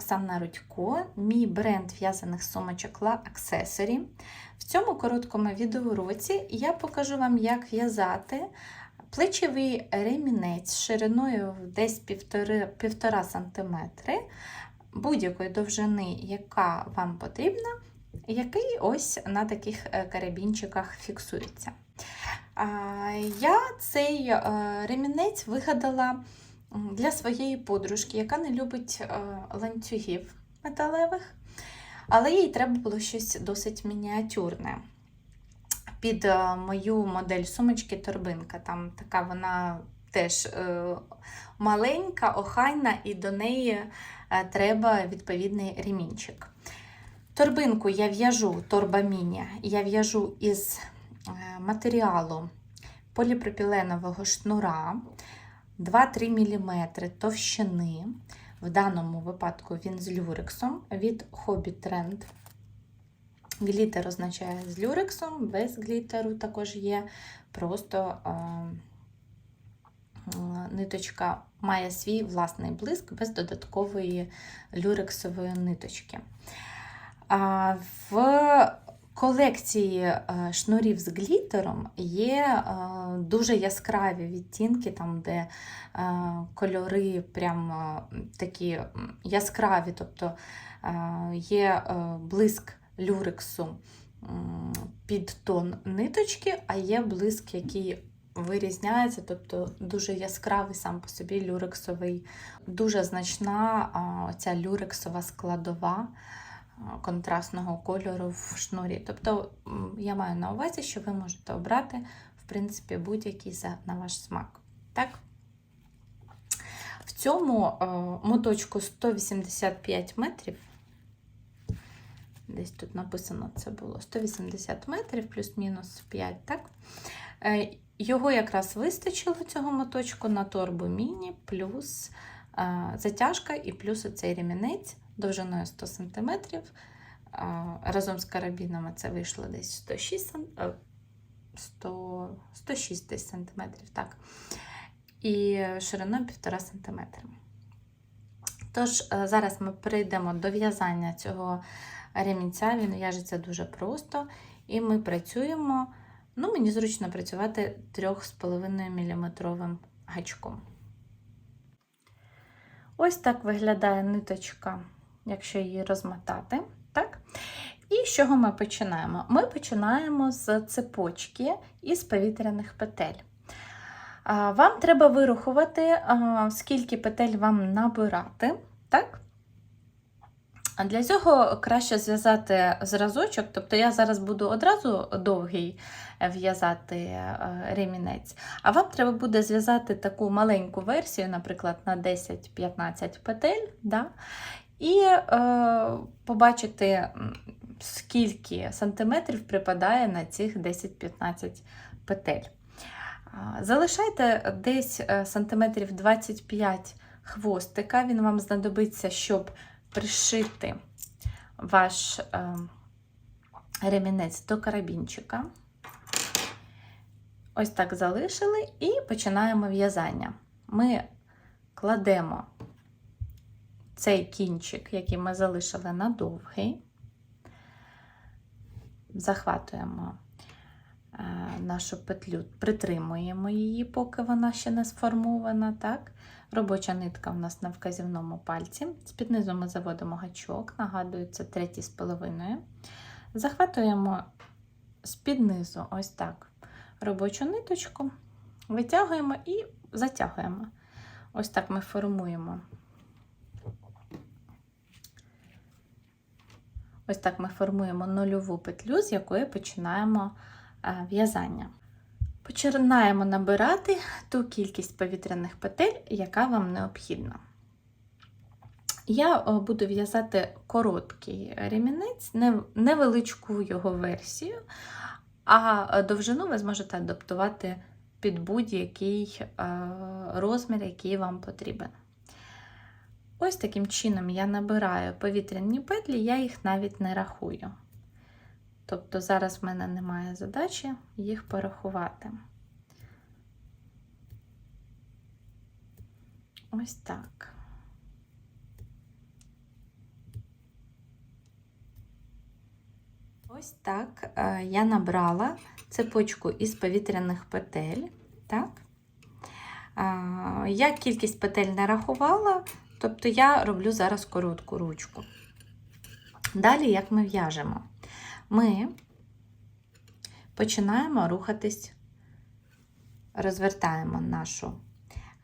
Оксана Рудько, мій бренд в'язаних сумочок La Accessory. В цьому короткому відеоуроці я покажу вам, як в'язати плечовий ремінець шириною десь 1,5 см будь-якої довжини, яка вам потрібна, який ось на таких е, карабінчиках фіксується. Я цей е, ремінець вигадала для своєї подружки, яка не любить е, ланцюгів металевих, але їй треба було щось досить мініатюрне. Під е, мою модель сумочки торбинка. Там така вона теж е, маленька, охайна, і до неї треба відповідний ремінчик. Торбинку я в'яжу, торба міні, я в'яжу із матеріалу поліпропіленового шнура. 2-3 мм товщини. В даному випадку він з люрексом від Hobby Trend. Глітер означає з люрексом, без глітеру також є. Просто е, ниточка має свій власний блиск без додаткової люрексової ниточки. В колекції шнурів з глітером є дуже яскраві відтінки, там, де кольори прям такі яскраві, тобто є блиск люрексу під тон ниточки, а є блиск, який вирізняється, тобто дуже яскравий сам по собі люрексовий, дуже значна ця люрексова складова контрастного кольору в шнурі. Тобто я маю на увазі, що ви можете обрати, в принципі, будь-який на ваш смак. Так? В цьому е, моточку 185 метрів. Десь тут написано це було 180 метрів, плюс-мінус 5, так? Е, його якраз вистачило цього моточку на торбу міні, плюс е, затяжка і плюс оцей ремінець довжиною 100 см. Разом з карабінами це вийшло десь 106 100, 106 десь сантиметрів, так. І шириною 1,5 см. Тож, е, зараз ми перейдемо до в'язання цього ремінця. Він в'яжеться дуже просто. І ми працюємо, ну, мені зручно працювати 3,5 мм гачком. Ось так виглядає ниточка якщо її розмотати. Так? І з чого ми починаємо? Ми починаємо з цепочки із повітряних петель. Вам треба вирахувати, скільки петель вам набирати. так? Для цього краще зв'язати зразочок, тобто я зараз буду одразу довгий в'язати е, ремінець, а вам треба буде зв'язати таку маленьку версію, наприклад, на 10-15 петель. Да? І е, побачити, скільки сантиметрів припадає на цих 10-15 петель. Залишайте десь е, сантиметрів 25 хвостика, він вам знадобиться, щоб пришити ваш е, ремінець до карабінчика. Ось так залишили і починаємо в'язання. Ми кладемо цей кінчик, який ми залишили на довгий, захватуємо е, нашу петлю, притримуємо її, поки вона ще не сформована. так? Робоча нитка у нас на вказівному пальці. З-під низу ми заводимо гачок, нагадую, це третій з половиною. Захватуємо з-під низу, ось так, робочу ниточку, витягуємо і затягуємо. Ось так ми формуємо Ось так ми формуємо нульову петлю, з якої починаємо е, в'язання. Починаємо набирати ту кількість повітряних петель, яка вам необхідна. Я е, буду в'язати короткий ремінець, невеличку його версію, а довжину ви зможете адаптувати під будь-який е, розмір, який вам потрібен. Ось таким чином я набираю повітряні петлі, я їх навіть не рахую. Тобто, зараз в мене немає задачі їх порахувати. Ось так. Ось так е, я набрала цепочку із повітряних петель. Так? Е, я кількість петель не рахувала тобто я роблю зараз коротку ручку. Далі, як ми в'яжемо? Ми починаємо рухатись, розвертаємо нашу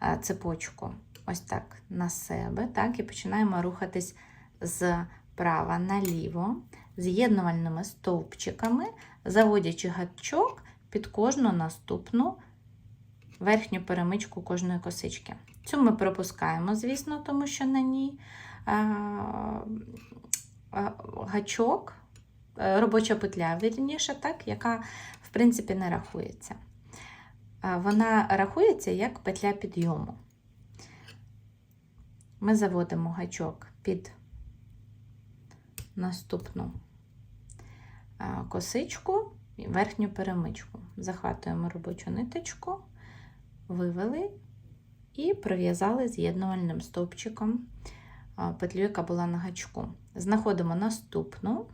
е, цепочку ось так на себе, так, і починаємо рухатись з права наліво, з'єднувальними стовпчиками, заводячи гачок під кожну наступну верхню перемичку кожної косички. Цю ми пропускаємо, звісно, тому що на ній а, а, гачок, е, робоча петля, вірніше, так, яка, в принципі, не рахується. Вона рахується як петля підйому. Ми заводимо гачок під наступну косичку і верхню перемичку. Захватуємо робочу ниточку, вивели і пров'язали з'єднувальним стовпчиком петлю, яка була на гачку. Знаходимо наступну,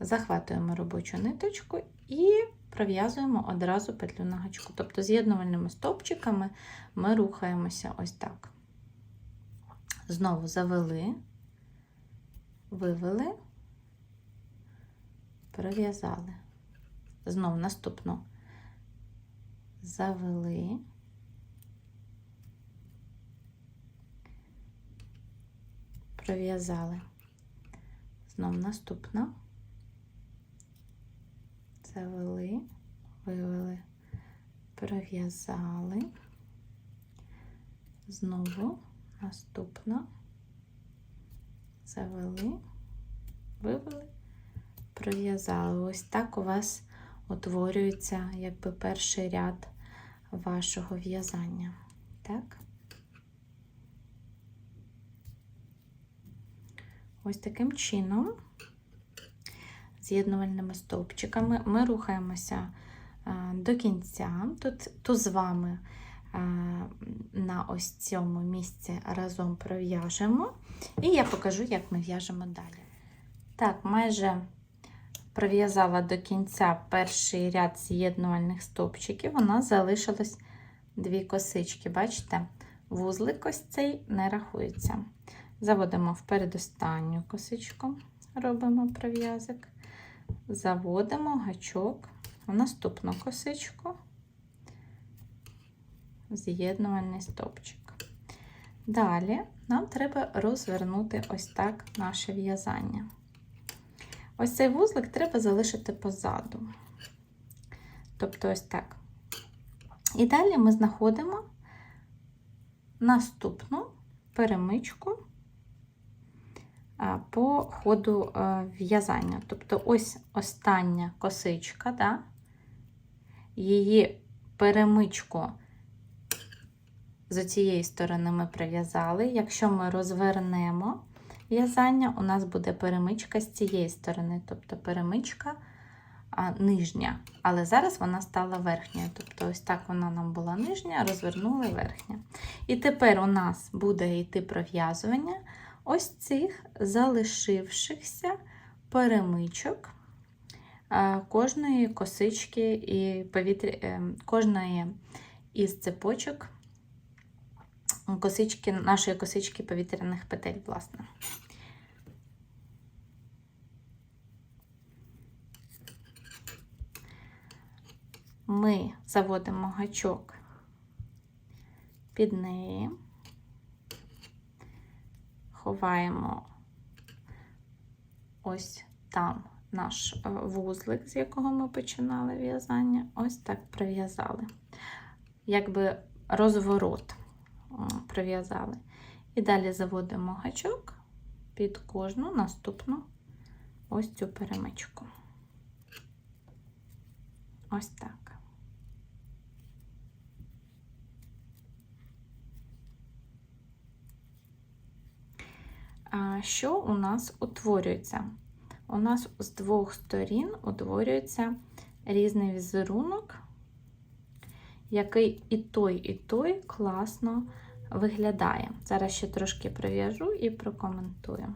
захватуємо робочу ниточку і пров'язуємо одразу петлю на гачку. Тобто з'єднувальними стовпчиками ми рухаємося ось так. Знову завели, вивели, пров'язали. Знову наступну завели, пров'язали. Знову наступна, завели, вивели, пров'язали. Знову наступна, завели, вивели, пров'язали. Ось так у вас утворюється якби перший ряд вашого в'язання. Так? Ось таким чином, з'єднувальними стовпчиками, ми рухаємося до кінця. Тут, тут з вами на ось цьому місці разом пров'яжемо, і я покажу, як ми в'яжемо далі. Так, майже пров'язала до кінця перший ряд з'єднувальних стовпчиків, у нас залишилось дві косички. Бачите, вузлик ось цей не рахується. Заводимо в передостанню косичку, робимо пров'язок, заводимо гачок в наступну косичку, з'єднувальний стовпчик. Далі нам треба розвернути ось так наше в'язання. Ось цей вузлик треба залишити позаду. Тобто, ось так. І далі ми знаходимо наступну перемичку по ходу в'язання. Тобто, ось остання косичка, да? її перемичку з цієї сторони ми прив'язали. Якщо ми розвернемо, в'язання, у нас буде перемичка з цієї сторони, тобто перемичка а, нижня. Але зараз вона стала верхньою. Тобто, ось так вона нам була нижня, розвернули верхня. І тепер у нас буде йти пров'язування ось цих залишившихся перемичок кожної косички і повітря, е, кожної із цепочок косички, нашої косички повітряних петель, власне. Ми заводимо гачок під неї, ховаємо ось там наш е, вузлик, з якого ми починали в'язання, ось так прив'язали, якби розворот прив'язали. І далі заводимо гачок під кожну наступну ось цю перемичку. Ось так. Що у нас утворюється? У нас з двох сторін утворюється різний візерунок, який і той, і той класно виглядає. Зараз ще трошки прив'яжу і прокоментую.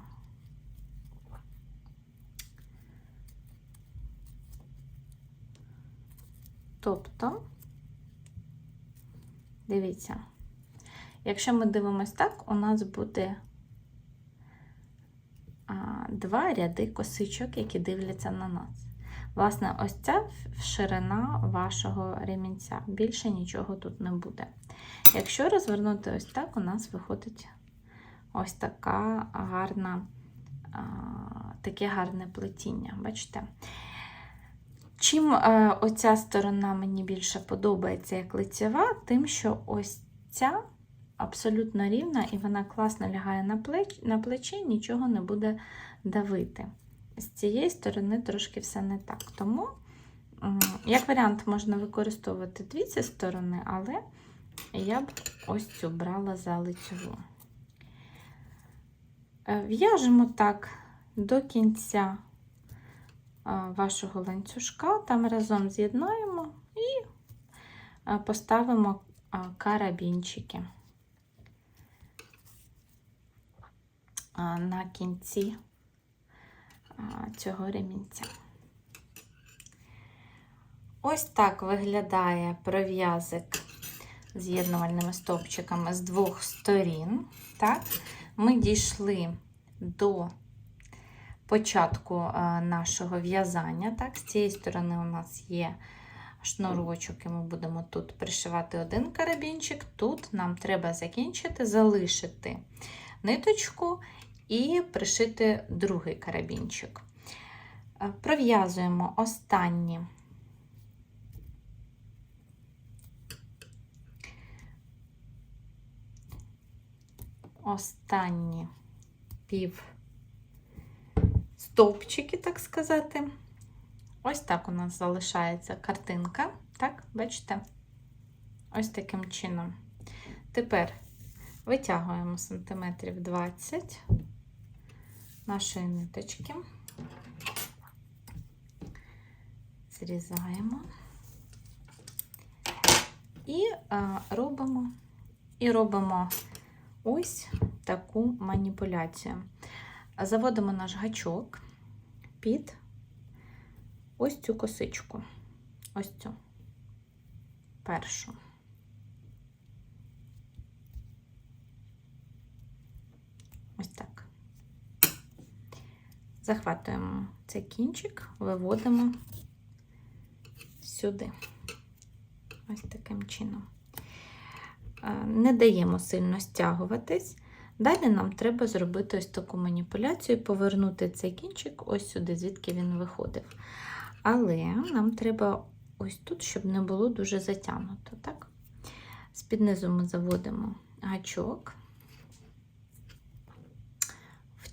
Тобто, дивіться, якщо ми дивимося так, у нас буде два ряди косичок, які дивляться на нас. Власне, ось ця ширина вашого ремінця. Більше нічого тут не буде. Якщо розвернути ось так, у нас виходить ось така гарна, таке гарне плетіння. Бачите? Чим е, оця сторона мені більше подобається як лицева, тим, що ось ця абсолютно рівна і вона класно лягає на плеч, на плечі, нічого не буде давити. З цієї сторони трошки все не так. Тому, як варіант, можна використовувати дві ці сторони, але я б ось цю брала за лицеву. Е, В'яжемо так до кінця вашого ланцюжка, там разом з'єднаємо і поставимо карабінчики на кінці цього ремінця. Ось так виглядає пров'язик з'єднувальними стовпчиками з двох сторін. Так? Ми дійшли до початку нашого в'язання. Так? З цієї сторони у нас є шнурочок, і ми будемо тут пришивати один карабінчик. Тут нам треба закінчити, залишити ниточку і пришити другий карабінчик. Е, Пров'язуємо останні останні пів стовпчики, так сказати. Ось так у нас залишається картинка. Так, бачите? Ось таким чином. Тепер витягуємо сантиметрів 20 нашої ниточки, зрізаємо і а, робимо, і робимо ось таку маніпуляцію. Заводимо наш гачок під ось цю косичку, ось цю першу. Ось так. Захватуємо цей кінчик, виводимо сюди. Ось таким чином. Е, Не даємо сильно стягуватись. Далі нам треба зробити ось таку маніпуляцію, повернути цей кінчик ось сюди, звідки він виходив. Але нам треба ось тут, щоб не було дуже затягнуто. Так? З-під низу ми заводимо гачок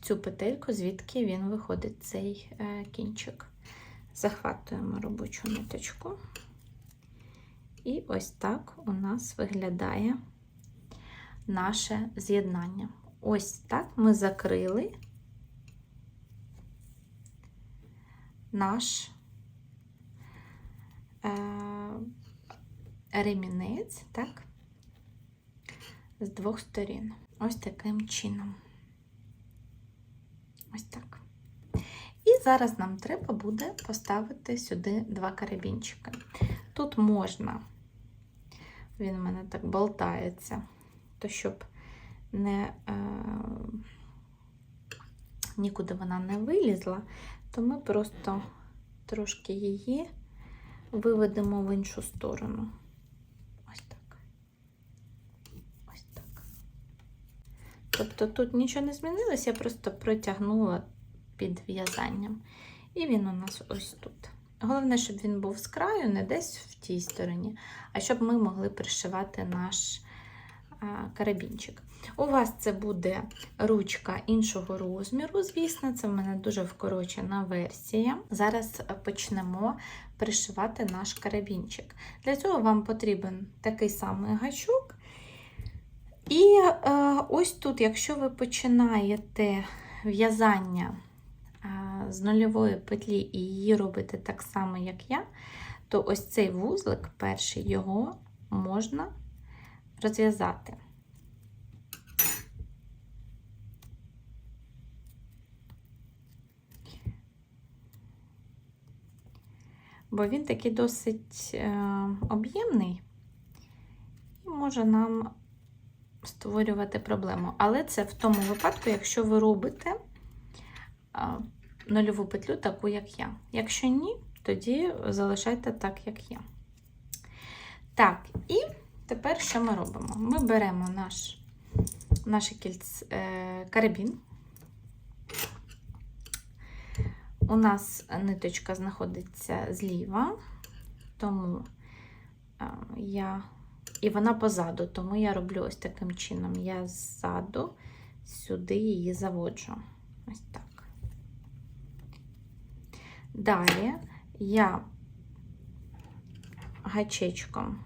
цю петельку, звідки він виходить цей е, кінчик. Захватуємо робочу ниточку. І ось так у нас виглядає наше з'єднання. Ось так ми закрили наш е, ремінець, так, з двох сторін. Ось таким чином. Ось так. І зараз нам треба буде поставити сюди два карабінчики. Тут можна, він у мене так болтається, то щоб не, е, нікуди вона не вилізла, то ми просто трошки її виведемо в іншу сторону. Ось так. Ось так. Тобто тут нічого не змінилось, я просто протягнула під в'язанням. І він у нас ось тут. Головне, щоб він був з краю, не десь в тій стороні, а щоб ми могли пришивати наш карабінчик. У вас це буде ручка іншого розміру, звісно, це в мене дуже вкорочена версія. Зараз почнемо пришивати наш карабінчик. Для цього вам потрібен такий самий гачок. І е, ось тут, якщо ви починаєте в'язання е, з нульової петлі і її робите так само, як я, то ось цей вузлик, перший, його можна розв'язати. бо він такий досить е, об'ємний і може нам створювати проблему. Але це в тому випадку, якщо ви робите нульову петлю таку, як я. Якщо ні, тоді залишайте так, як я. Так, і тепер що ми робимо? Ми беремо наш, наш кільц, е, карабін. У нас ниточка знаходиться зліва, тому е, я, і вона позаду, тому я роблю ось таким чином. Я ззаду сюди її заводжу. Ось так. Далі я гачечком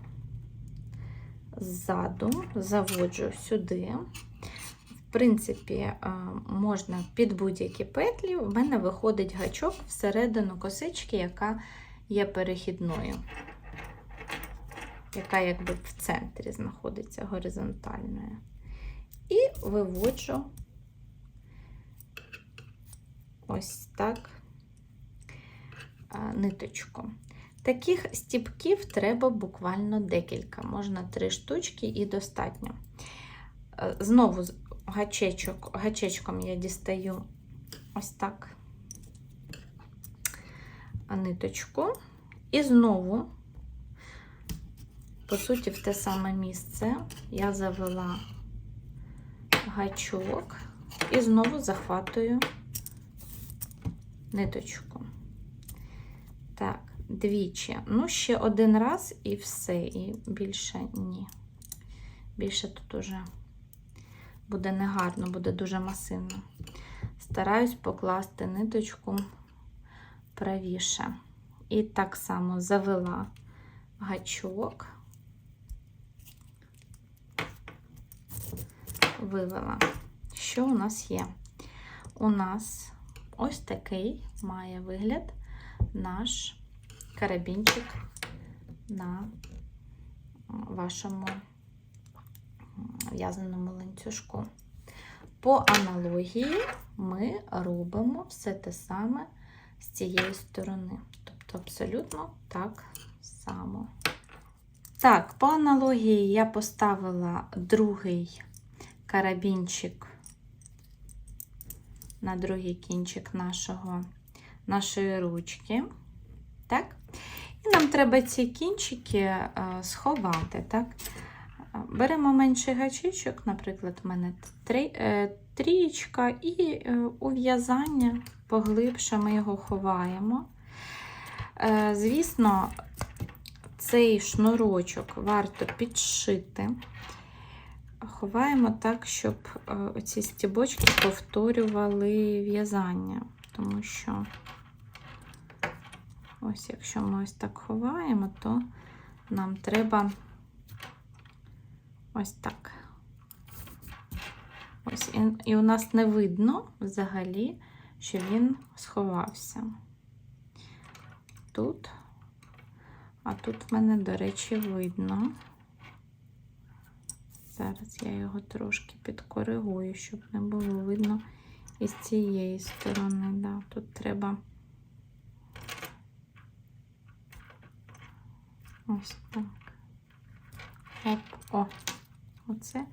ззаду заводжу сюди. В принципі, е, можна під будь-які петлі. У мене виходить гачок всередину косички, яка є перехідною, яка якби в центрі знаходиться горизонтальною. І виводжу ось так ниточку. Таких стіпків треба буквально декілька, можна три штучки і достатньо. Знову гачечок, гачечком я дістаю ось так ниточку. І знову, по суті, в те саме місце я завела гачок і знову захватую ниточку. Так, двічі. Ну, ще один раз і все, і більше ні. Більше тут уже буде негарно, буде дуже масивно. Стараюсь покласти ниточку правіше. І так само завела гачок, вивела. Що у нас є? У нас ось такий має вигляд наш карабінчик на вашому в'язаному ланцюжку. По аналогії ми робимо все те саме з цієї сторони. Тобто абсолютно так само. Так, по аналогії я поставила другий карабінчик на другий кінчик нашого, нашої ручки. Так? І нам треба ці кінчики е, сховати. Так? Беремо менший гачечок, наприклад, у мене е, трієчка, і е, у в'язання поглибше ми його ховаємо. Звісно, цей шнурочок варто підшити. Ховаємо так, щоб е, оці стібочки повторювали в'язання, тому що ось якщо ми ось так ховаємо, то нам треба ось так. Ось, і, і у нас не видно взагалі, що він сховався. Тут, а тут в мене, до речі, видно. Зараз я його трошки підкоригую, щоб не було видно із цієї сторони. Да, Тут треба ось так. Оп, о, оце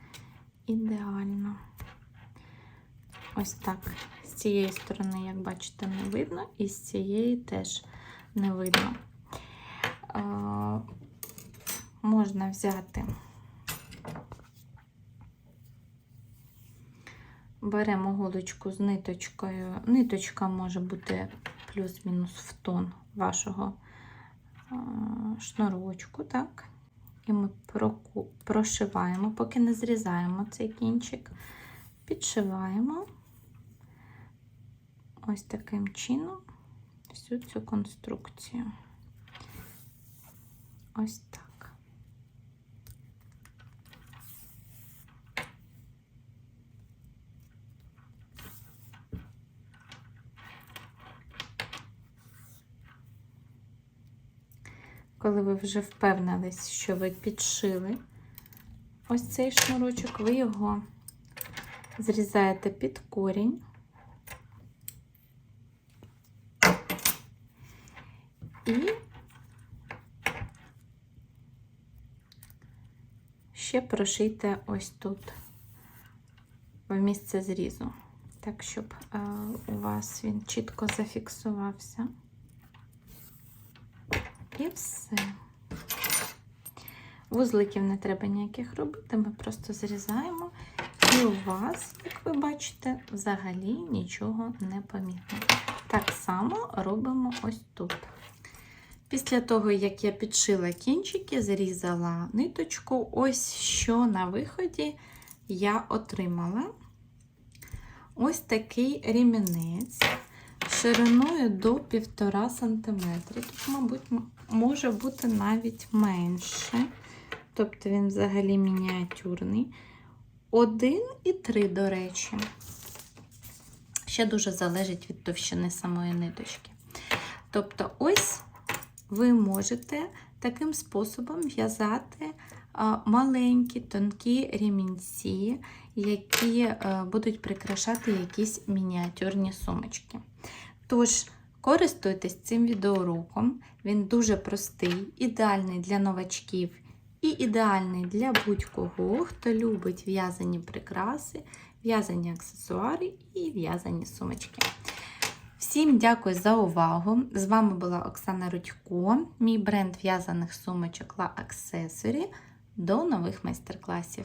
ідеально. Ось так. З цієї сторони, як бачите, не видно, і з цієї теж не видно. Можна взяти. Беремо голочку з ниточкою. Ниточка може бути плюс-мінус в тон вашого шнурочку, так? І ми прошиваємо, поки не зрізаємо цей кінчик, підшиваємо ось таким чином всю цю конструкцію. Ось так. коли ви вже впевнились, що ви підшили ось цей шнурочок, ви його зрізаєте під корінь. І ще прошийте ось тут в місце зрізу, так, щоб е, у вас він чітко зафіксувався. І все. Вузликів не треба ніяких робити, ми просто зрізаємо. І у вас, як ви бачите, взагалі нічого не помітно. Так само робимо ось тут. Після того, як я підшила кінчики, зрізала ниточку, ось що на виході я отримала. Ось такий ремінець шириною до 1,5 см. Тут, мабуть, може бути навіть менше. Тобто він взагалі мініатюрний. 1,3, до речі. Ще дуже залежить від товщини самої ниточки. Тобто, ось ви можете таким способом в'язати маленькі тонкі ремінці, які е, будуть прикрашати якісь мініатюрні сумочки. Тож, користуйтесь цим відеоуроком, він дуже простий, ідеальний для новачків і ідеальний для будь-кого, хто любить в'язані прикраси, в'язані аксесуари і в'язані сумочки. Всім дякую за увагу! З вами була Оксана Рудько, мій бренд в'язаних сумочок La Accessory. До нових майстер-класів!